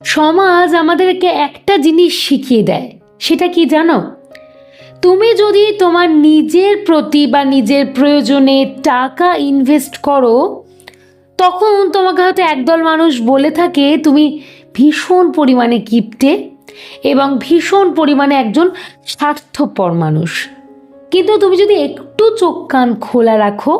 সমাজ আমাদেরকে একটা জিনিস শিখিয়ে দেয়, সেটা কি জানো? তুমি যদি তোমার নিজের প্রতি বা নিজের প্রয়োজনে টাকা ইনভেস্ট করো, তখন তোমাকে হয়তো একদল মানুষ বলে থাকে, তুমি ভীষণ পরিমাণে কিপটে এবং ভীষণ পরিমাণে একজন স্বার্থপর মানুষ। কিন্তু তুমি যদি একটু চোখ কান খোলা রাখো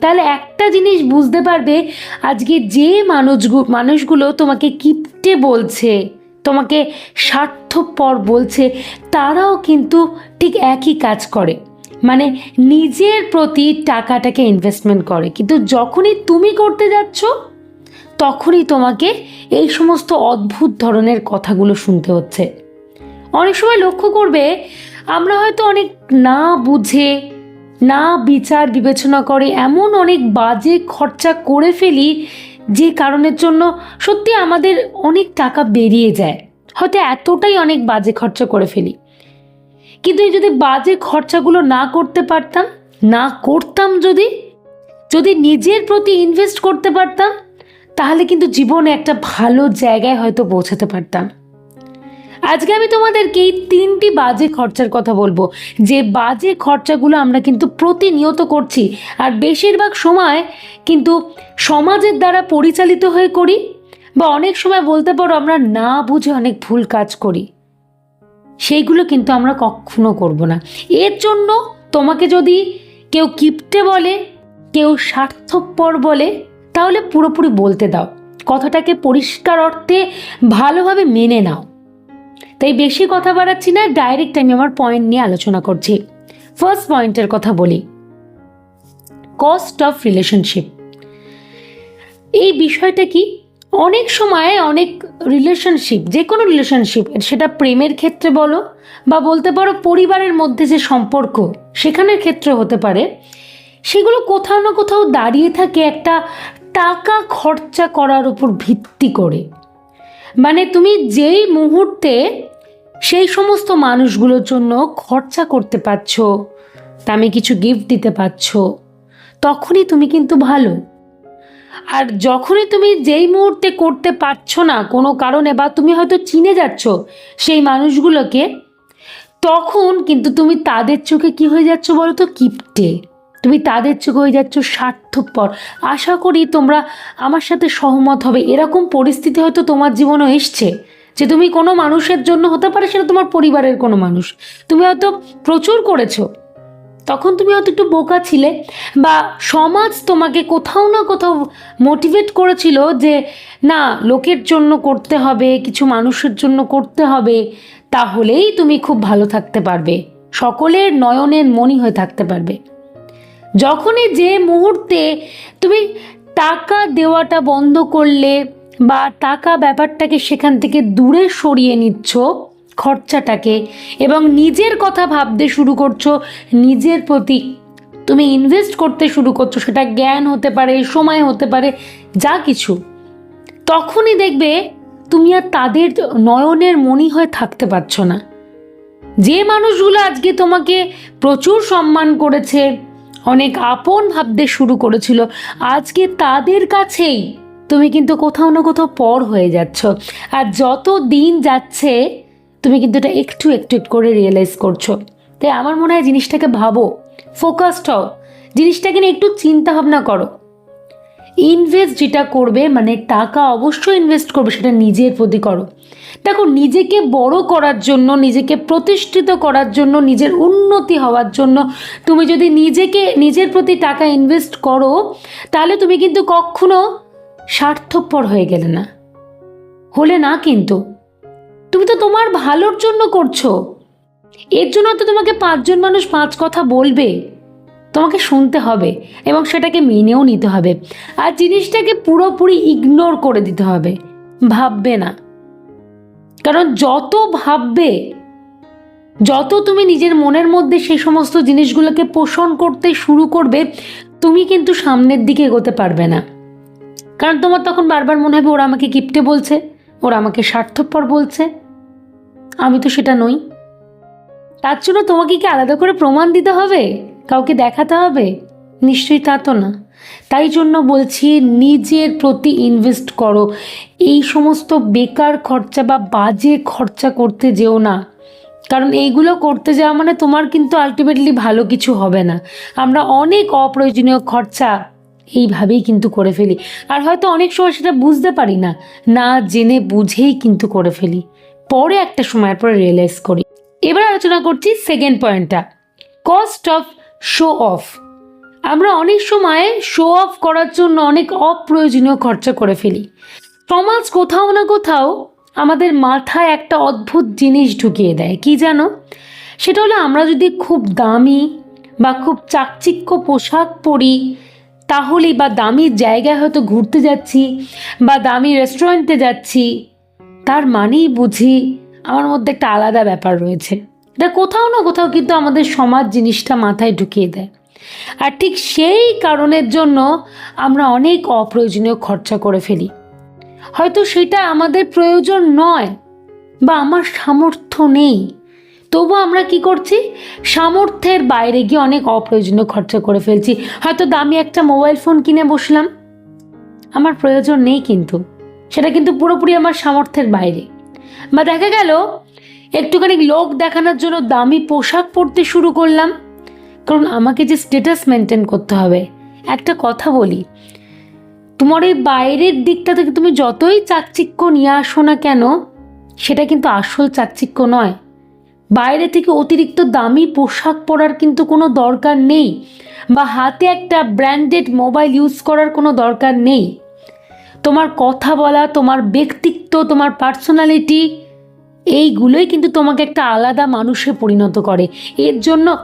তাহলে একটা জিনিস বুঝতে পারবে, আজকে যে মানুষগুলো মানুষগুলো তোমাকে কিপটে বলছে, তোমাকে স্বার্থপর বলছে, তারাও কিন্তু ঠিক একই কাজ করে। মানে নিজের প্রতি টাকাটাকে ইনভেস্টমেন্ট করে। কিন্তু যখনই তুমি করতে যাচ্ছ, তখনই তোমাকে এই সমস্ত অদ্ভুত ধরনের কথাগুলো শুনতে হচ্ছে। অনেক সময় লক্ষ্য করবে, আমরা হয়তো অনেক না বুঝে না বিচার বিবেচনা করে এমন অনেক বাজে খরচা করে ফেলি যে কারণের জন্য সত্যি আমাদের অনেক টাকা বেরিয়ে যায়। হয়তো এতটাই অনেক বাজে খরচা করে ফেলি। কিন্তু এই যদি বাজে খরচাগুলো না করতে পারতাম, না করতাম যদি যদি নিজের প্রতি ইনভেস্ট করতে পারতাম, তাহলে কিন্তু জীবনে একটা ভালো জায়গায় হয়তো পৌঁছাতে পারতাম। আজকে আমি তোমাদেরকে এই তিনটি বাজে খরচার কথা বলব। যে বাজে খরচাগুলো আমরা কিন্তু প্রতিনিয়ত করছি, আর বেশিরভাগ সময় কিন্তু সমাজের দ্বারা পরিচালিত হয়ে করি, বা অনেক সময় বলতে পারো আমরা না বুঝে অনেক ভুল কাজ করি। সেইগুলো কিন্তু আমরা কখনো করব না। এর জন্য তোমাকে যদি কেউ কিপটে বলে, কেউ স্বার্থপর বলে, তাহলে পুরোপুরি বলতে দাও। কথাটাকে পরিষ্কার অর্থে ভালোভাবে মেনে নাও। তাই বেশি কথা বাড়াচ্ছি না ডাইরেক্ট আমি আমার পয়েন্ট নিয়ে আলোচনা করছি। ফার্স্ট পয়েন্টের কথা বলি। কস্ট অফ রিলেশনশিপ এই বিষয়টা কি? অনেক সময় অনেক রিলেশনশিপ যে কোনো রিলেশনশিপ সেটা প্রেমের ক্ষেত্রে বলো বা বলতে পারো পরিবারের মধ্যে যে সম্পর্ক, সেখানের ক্ষেত্রে হতে পারে। সেগুলো কোথাও না কোথাও দাঁড়িয়ে থাকে একটা টাকা খরচা করার উপর ভিত্তি করে। মানে তুমি যেই মুহূর্তে সেই সমস্ত মানুষগুলোর জন্য খরচা করতে পারছ, দামি কিছু গিফট দিতে পারছ, তখনই তুমি কিন্তু ভালো। আর যখনই তুমি যেই মুহূর্তে করতে পারছ না, কোনো কারণে বা তুমি হয়তো চিনে যাচ্ছ সেই মানুষগুলোকে, তখন কিন্তু তুমি তাদের চোখে কি হয়ে যাচ্ছ বলো তো? কিপটে। তুমি তাদের চোখে হয়ে যাচ্ছ স্বার্থপর। আশা করি তোমরা আমার সাথে সহমত হবে। এরকম পরিস্থিতি হয়তো তোমার জীবনে এসছে। যে তুমি কোনো মানুষের জন্য হতে পারে সেটা তোমার পরিবারের কোনো মানুষ। তুমি হয়তো প্রচুর করেছ। তখন তুমি হয়তো একটু বোকা ছিলে বা সমাজ তোমাকে কোথাও না কোথাও মোটিভেট করেছিল যে, না, লোকের জন্য করতে হবে, কিছু মানুষের জন্য করতে হবে, তাহলেই তুমি খুব ভালো থাকতে পারবে। সকলের নয়নের মনি হয়ে থাকতে পারবে। যখনই যে মুহূর্তে তুমি টাকা দেওয়াটা বন্ধ করলে বা টাকা ব্যাপারটাকে সেখান থেকে দূরে সরিয়ে নিচ্ছ, খরচাটাকে, এবং নিজের কথা ভাবতে শুরু করছ, নিজের প্রতি তুমি ইনভেস্ট করতে শুরু করছ, সেটা জ্ঞান হতে পারে, সময় হতে পারে, যা কিছু। তখনই দেখবে তুমি আর তাদের নয়নের মনি হয়ে থাকতে পারছ না। যে মানুষগুলো আজকে তোমাকে প্রচুর সম্মান করেছে, অনেক আপন ভাবতে শুরু করেছিল, আজকে তাদের কাছেই তুমি কিন্তু কোথাও না কোথাও পর হয়ে যাচ্ছ। আর যত দিন যাচ্ছে, তুমি কিন্তু এটা একটু একটু করে রিয়েলাইজ করছ। তাই আমার মনে হয় জিনিসটাকে ভাবো ফোকাসড হও জিনিসটাকে নিয়ে একটু চিন্তা ভাবনা করো। ইনভেস্ট যেটা করবে মানে টাকা অবশ্যই ইনভেস্ট করবে, সেটা নিজের প্রতি করো। দেখো, নিজেকে বড় করার জন্য, নিজেকে প্রতিষ্ঠিত করার জন্য, নিজের উন্নতি হওয়ার জন্য তুমি যদি নিজেকে, নিজের প্রতি টাকা ইনভেস্ট করো, তাহলে তুমি কিন্তু কখনো স্বার্থপর হয়ে গেলে না। হলে না কিন্তু। তুমি তো তোমার ভালোর জন্য করছ। এর জন্য তো তোমাকে পাঁচজন মানুষ পাঁচ কথা বলবে। তোমাকে শুনতে হবে এবং সেটাকে মেনেও নিতে হবে। আর জিনিসটাকে পুরোপুরি ইগনোর করে দিতে হবে। ভাববে না। কারণ যত ভাববে, যত তুমি নিজের মনের মধ্যে সেই সমস্ত জিনিসগুলোকে পোষণ করতে শুরু করবে, তুমি কিন্তু সামনের দিকে এগোতে পারবে না। কারণ তোমার তখন বারবার মনে হবে ওরা আমাকে কিপটে বলছে, ওরা আমাকে স্বার্থপর বলছে। আমি তো সেটা নই। তার জন্য তোমাকে কি আলাদা করে প্রমাণ দিতে হবে? কাউকে দেখাতে হবে? নিশ্চয়ই তা তো না। তাই জন্য বলছি, নিজের প্রতি ইনভেস্ট করো। এই সমস্ত বেকার খরচা বা বাজে খরচা করতে যেও না। কারণ এইগুলো করতে যাওয়া মানে তোমার কিন্তু আলটিমেটলি ভালো কিছু হবে না। আমরা অনেক অপ্রয়োজনীয় খরচা এইভাবেই কিন্তু করে ফেলি। আর হয়তো অনেক সময় সেটা বুঝতে পারি না। না জেনে বুঝেই কিন্তু করে ফেলি। পরে একটা সময়ের পরে রিয়েলাইজ করি। এবার আলোচনা করছি সেকেন্ড পয়েন্টটা কস্ট অফ শো অফ আমরা অনেক সময় শো অফ করার জন্য অনেক অপ্রয়োজনীয় খরচা করে ফেলি। সমাজ কোথাও না কোথাও আমাদের মাথায় একটা অদ্ভুত জিনিস ঢুকিয়ে দেয়। কি জানো? সেটা হলো আমরা যদি খুব দামি বা খুব চাকচিক্য পোশাক পরি তাহলেই বা দামি জায়গায় হয়তো ঘুরতে যাচ্ছি বা দামি রেস্টুরেন্টে যাচ্ছি, তার মানেই বুঝি আমার মধ্যে একটা আলাদা ব্যাপার রয়েছে। এটা কোথাও না কোথাও কিন্তু আমাদের সমাজ জিনিসটা মাথায় ঢুকিয়ে দেয়। আর ঠিক সেই কারণের জন্য আমরা অনেক অপ্রয়োজনীয় খরচা করে ফেলি। হয়তো সেটা আমাদের প্রয়োজন নয় বা আমার সামর্থ্য নেই। তবু আমরা কি করছি? সামর্থ্যের বাইরে গিয়ে অনেক অপ্রয়োজনীয় খরচা করে ফেলছি। হয়তো দামি একটা মোবাইল ফোন কিনে বসলাম। আমার প্রয়োজন নেই কিন্তু। সেটা কিন্তু পুরোপুরি আমার সামর্থ্যের বাইরে। বা দেখা গেল, একটুখানি লোক দেখানোর জন্য দামি পোশাক পরতে শুরু করলাম। কারণ আমাকে যে স্ট্যাটাস মেনটেন করতে হবে, একটা কথা বলি। তোমার এই বাইরের দিকটা থেকে তুমি যতই চাকচিক্য নিয়ে আসো না কেন, সেটা কিন্তু আসল চাকচিক্য নয়। বাইরে থেকে অতিরিক্ত দামি পোশাক পরার কিন্তু কোনো দরকার নেই বা হাতে একটা ব্র্যান্ডেড মোবাইল ইউজ করার কোনো দরকার নেই। তোমার কথা বলা, তোমার ব্যক্তিত্ব, তোমার পার্সোনালিটি এইগুলোই কিন্তু তোমাকে একটা আলাদা মানুষে পরিণত করে। এর জন্য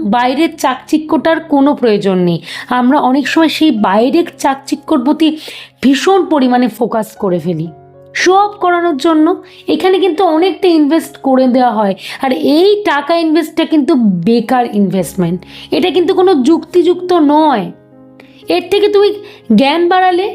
বাইরের চাকচিক্যটার কোনো প্রয়োজন নেই। আমরা অনেক সময় সেই বাইরের চাকচিক্যর প্রতি ভীষণ পরিমাণে ফোকাস করে ফেলি। শো অফ করানোর জন্য এখানে কিন্তু অনেকটা ইনভেস্ট করে দেওয়া হয়। আর এই টাকা ইনভেস্টটা কিন্তু বেকার ইনভেস্টমেন্ট এটা কিন্তু কোনো যুক্তিযুক্ত নয়। এর থেকে তুমি জ্ঞান বাড়ালে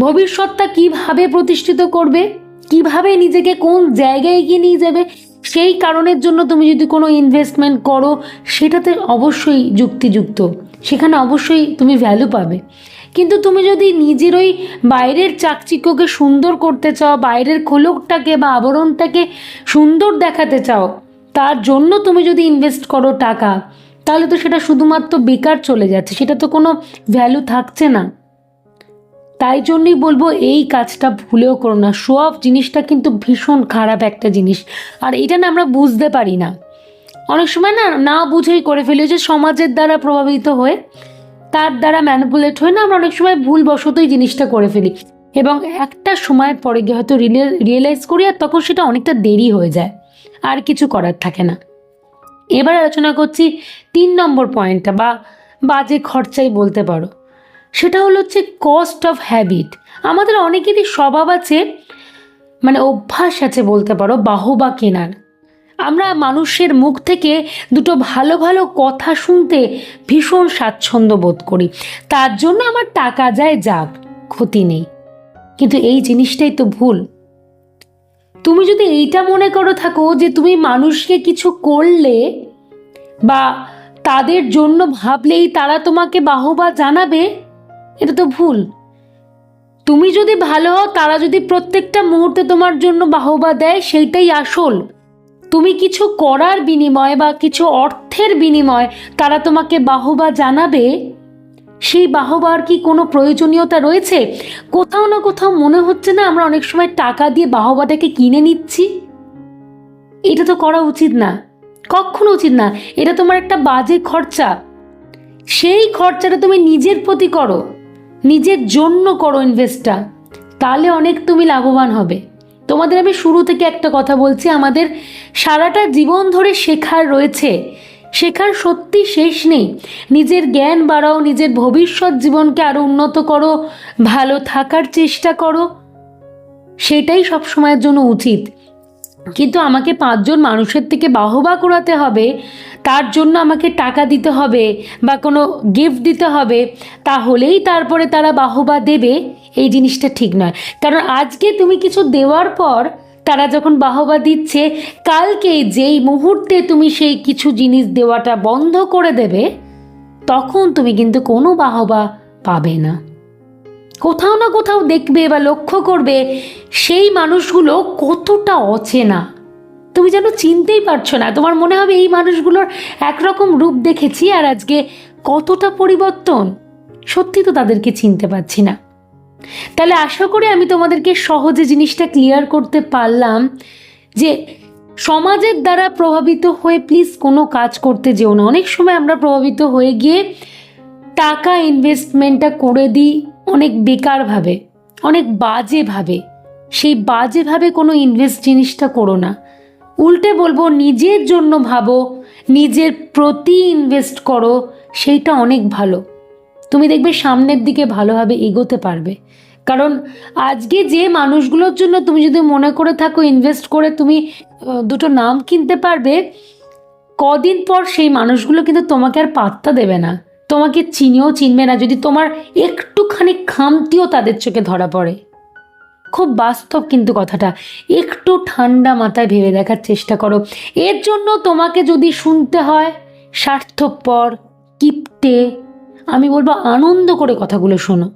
ভবিষ্যৎটা কীভাবে প্রতিষ্ঠিত করবে, কীভাবে নিজেকে কোন জায়গায় এগিয়ে নিয়ে যাবে, সেই কারণের জন্য তুমি যদি কোনো ইনভেস্টমেন্ট করো, সেটাতে অবশ্যই যুক্তিযুক্ত। সেখানে অবশ্যই তুমি ভ্যালু পাবে। কিন্তু তুমি যদি নিজের ওই বাইরের চাকচিক্যকে সুন্দর করতে চাও, বাইরের খোলকটাকে বা আবরণটাকে সুন্দর দেখাতে চাও, তার জন্য তুমি যদি ইনভেস্ট করো টাকা, তাহলে তো সেটা শুধুমাত্র বেকার চলে যাচ্ছে, সেটা তো কোনো ভ্যালু থাকছে না। তাই জন্যই বলব এই কাজটা ভুলেও করো না শো অফ জিনিসটা কিন্তু ভীষণ খারাপ একটা জিনিস, আর এটা না আমরা বুঝতে পারি না। অনেক সময় না না বুঝেই করে ফেলি যে সমাজের দ্বারা প্রভাবিত হয়ে তার দ্বারা ম্যানিপুলেট হয়ে না, আমরা অনেক সময় ভুলবশতই জিনিসটা করে ফেলি। এবং একটা সময় পরে গিয়ে হয়তো রিয়েলাইজ করি আর তখন সেটা অনেকটা দেরি হয়ে যায়। আর কিছু করার থাকে না। এবার আলোচনা করছি তিন নম্বর পয়েন্টটা বা বাজে খরচাই বলতে পারো। সেটা হলো হচ্ছে কস্ট অফ হ্যাবিট আমাদের অনেকেরই স্বভাব আছে মানে অভ্যাস আছে বলতে পারো, বাহবা কেনার। আমরা মানুষের মুখ থেকে দুটো ভালো ভালো কথা শুনতে ভীষণ স্বাচ্ছন্দ্য বোধ করি। তার জন্য আমার টাকা যায় যাক, ক্ষতি নেই। কিন্তু এই জিনিসটাই তো ভুল। তুমি যদি এইটা মনে করো থাকো যে তুমি মানুষকে কিছু করলে বা তাদের জন্য ভাবলেই তারা তোমাকে বাহবা জানাবে, এটা তো ভুল। তুমি যদি ভালো হও, তারা যদি প্রত্যেকটা মুহূর্তে তোমার জন্য বাহবা দেয়, সেইটাই আসল। তুমি কিছু করার বিনিময়ে বা কিছু অর্থের বিনিময়ে তারা তোমাকে বাহবা জানাবে? সেই বাহবার কি কোনো প্রয়োজনীয়তা রয়েছে? কোথাও না কোথাও মনে হচ্ছে না আমরা অনেক সময় টাকা দিয়ে বাহবাটাকে কিনে নিচ্ছি? এটা তো করা উচিত না। কখনো উচিত না। এটা তোমার একটা বাজে খরচা। সেই খরচাটা তুমি নিজের প্রতি করো। নিজের জন্য করো ইনভেস্টটা তাহলে অনেক তুমি লাভবান হবে। তোমাদের আমি শুরু থেকে একটা কথা বলছি, আমাদের সারাটা জীবন ধরে শেখার রয়েছে। শেখার সত্যি শেষ নেই। নিজের জ্ঞান বাড়াও, নিজের ভবিষ্যৎ জীবনকে আরও উন্নত করো, ভালো থাকার চেষ্টা করো। সেটাই সব সময়ের জন্য উচিত। কিন্তু আমাকে পাঁচজন মানুষের থেকে বাহবা করাতে হবে তার জন্য আমাকে টাকা দিতে হবে বা কোনো গিফট দিতে হবে, তাহলেই তারপরে তারা বাহবা দেবে। এই জিনিসটা ঠিক নয়। কারণ আজকে তুমি কিছু দেওয়ার পর তারা যখন বাহবা দিচ্ছে, কালকে যেই মুহূর্তে তুমি সেই কিছু জিনিস দেওয়াটা বন্ধ করে দেবে, তখন তুমি কিন্তু কোনো বাহবা পাবে না। কোথাও না কোথাও দেখবে বা লক্ষ্য করবে, সেই মানুষগুলো কতটা অচেনা। তুমি যেন চিনতেই পারছ না। তোমার মনে হবে এই মানুষগুলোর একরকম রূপ দেখেছি আর আজকে কতটা পরিবর্তন। সত্যি তো তাদেরকে চিনতে পারছি না। তাহলে আশা করি আমি তোমাদেরকে সহজে জিনিসটা ক্লিয়ার করতে পারলাম যে সমাজের দ্বারা প্রভাবিত হয়ে প্লিজ কোনো কাজ করতে যেও না। অনেক সময় আমরা প্রভাবিত হয়ে গিয়ে টাকা ইনভেস্টমেন্টটা করে দিই অনেক বেকারভাবে, অনেক বাজেভাবে। সেই বাজেভাবে কোনো ইনভেস্ট জিনিসটা করো না। উল্টে বলব, নিজের জন্য ভাবো, নিজের প্রতি ইনভেস্ট করো, সেইটা অনেক ভালো। তুমি দেখবে সামনের দিকে ভালোভাবে এগোতে পারবে। কারণ আজকে যে মানুষগুলোর জন্য তুমি যদি মনে করে থাকো ইনভেস্ট করে তুমি দুটো নাম কিনতে পারবে, কদিন পর সেই মানুষগুলো কিন্তু তোমাকে আর পাত্তা দেবে না। তোমাকে চিনেও চিনবে না। যদি তোমার একটুখানি খামতিও তাদের চোখে ধরা পড়ে। খুব বাস্তব কিন্তু কথাটা। একটু ঠান্ডা মাথায় ভেবে দেখার চেষ্টা করো। এর জন্য তোমাকে যদি শুনতে হয় স্বার্থপর কিপটে, আমি বলব আনন্দ করে কথাগুলো শোনো।